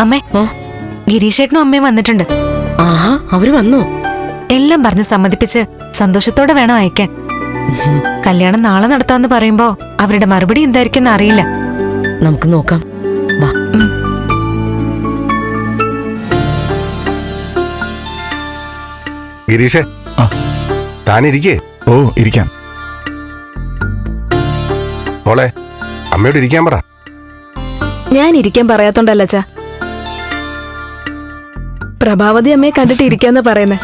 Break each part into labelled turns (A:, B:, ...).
A: അമ്മേ
B: ഓ
A: ഗിരീഷേട്ടനും അമ്മയും വന്നിട്ടുണ്ട്.
B: ആഹാ അവർ വന്നോ?
A: എല്ലാം പറഞ്ഞ് സമ്മതിപ്പിച്ച് സന്തോഷത്തോടെ വേണം അയക്കാൻ. കല്യാണം നാളെ നടത്താന്ന് പറയുമ്പോ അവരുടെ മറുപടി എന്തായിരിക്കും അറിയില്ല.
B: നമുക്ക് നോക്കാം. വാ.
C: ഗിരീഷേ. താനിരിക്കേ?
D: ഓ ഇരിക്കാം.
C: മോളെ അമ്മയോട് ഇരിക്കാൻ പറ.
E: ഞാൻ ഇരിക്കാൻ പറയാത്തോണ്ടല്ല അച്ഛാ. പ്രഭാവതി അമ്മയെ കണ്ടിട്ട് ഇരിക്കാന്ന് പറയുന്നേ.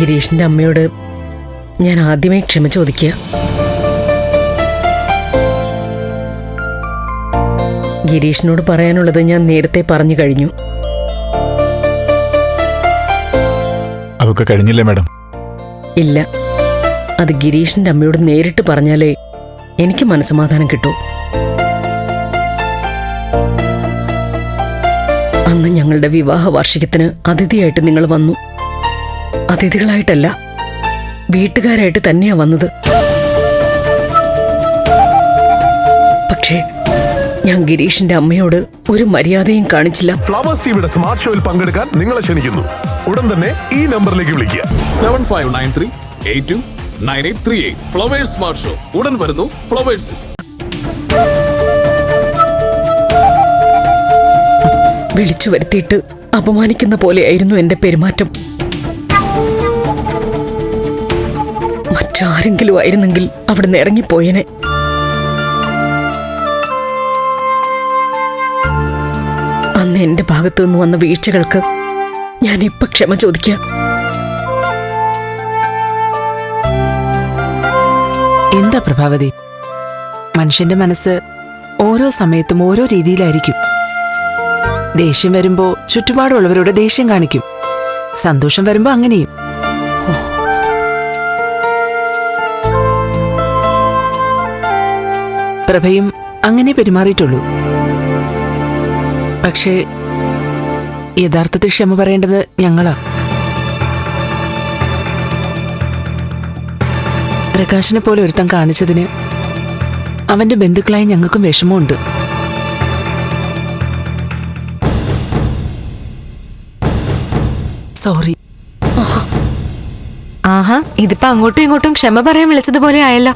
B: ഗിരീഷിന്റെ അമ്മയോട് ഞാൻ ആദ്യമേ ക്ഷമ ചോദിക്കുക. ഗിരീഷിനോട് പറയാനുള്ളത് ഞാൻ നേരത്തെ പറഞ്ഞു കഴിഞ്ഞു.
D: അതൊക്കെ കഴിഞ്ഞില്ലേ മാഡം?
B: ഇല്ല. അത് ഗിരീഷിന്റെ അമ്മയോട് നേരിട്ട് പറഞ്ഞാലേ എനിക്ക് മനസ്സമാധാനം കിട്ടൂ. അന്ന് ഞങ്ങളുടെ വിവാഹ വാർഷികത്തിന് അതിഥിയായിട്ട് നിങ്ങൾ വന്നു. അതിഥികളായിട്ടല്ല വീട്ടുകാരായിട്ട് തന്നെയാ വന്നത്. ഞാൻ ഗിരീഷിന്റെ അമ്മയോട് ഒരു മര്യാദയും കാണിച്ചില്ല.
F: ഫ്ലവേഴ്സ് ടിവിയുടെ സ്മാർട്ട് ഷോയിൽ പങ്കെടുക്കാൻ നിങ്ങളെ ക്ഷണിക്കുന്നു. ഉടൻ തന്നെ ഈ നമ്പറിലേക്ക് വിളിക്കുക.
G: Seven five nine three eight two nine eight three eight flowers smart show ഉടൻ വരുന്നു ഫ്ലവേഴ്സ്
B: വിളിച്ചു വരുത്തിയിട്ട് അപമാനിക്കുന്ന പോലെയായിരുന്നു എന്റെ പെരുമാറ്റം. മറ്റാരെങ്കിലും ആയിരുന്നെങ്കിൽ അവിടെ നിന്ന് ഇറങ്ങിപ്പോയേനെ. എന്റെ ഭാഗത്തു നിന്ന് വന്ന വീഴ്ചകൾക്ക് ഞാൻ ഇപ്പൊ ക്ഷമ ചോദിക്കുക
H: എന്താ പ്രഭാവതി? മനുഷ്യന്റെ മനസ്സ് ഓരോ സമയത്തും ഓരോ രീതിയിലായിരിക്കും. ദേഷ്യം വരുമ്പോ ചുറ്റുപാടുള്ളവരോട് ദേഷ്യം കാണിക്കും. സന്തോഷം വരുമ്പോ അങ്ങനെയും. പ്രഭയും അങ്ങനെ പെരുമാറിയിട്ടുള്ളൂ. പക്ഷേ യഥാർത്ഥത്തിൽ ക്ഷമ പറയേണ്ടത് ഞങ്ങളാ. പ്രകാശിനെ പോലെ ഒരുത്തം കാണിച്ചതിന് അവന്റെ ബന്ധുക്കളായ ഞങ്ങൾക്കും വിഷമമുണ്ട്. സോറി.
A: ആഹാ. ഇതിപ്പോ അങ്ങോട്ടും ഇങ്ങോട്ടും ക്ഷമ പറയാൻ വിളിച്ചതുപോലെ ആയല്ലോ.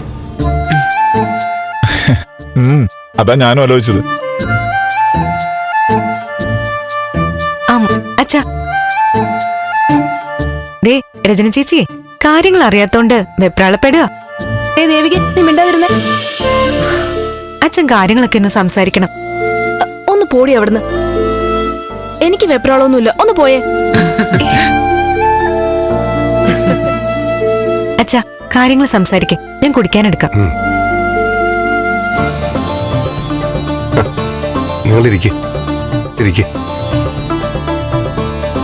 D: അതാ ഞാനും ആലോചിച്ചത്.
A: അച്ഛാ. ദേ രജന ചേച്ചി കാര്യങ്ങൾ അറിയാത്തോണ്ട് വെപ്രാളപ്പെടുക.
E: ഏ ദേവിക നീ മിണ്ടാതിരുന്നേ.
A: അച്ഛൻ കാര്യങ്ങളൊക്കെ ഒന്ന് സംസാരിക്കണം.
E: ഒന്ന് പോടി അവിടുന്ന്. എനിക്ക് വെപ്രാളൊന്നുമില്ല ഒന്ന് പോയേ.
A: അച്ഛ കാര്യങ്ങൾ സംസാരിക്കേ. ഞാൻ കുടിക്കാനെടുക്കാം
C: നിങ്ങൾ ഇരിക്കേ ഇരിക്കേ.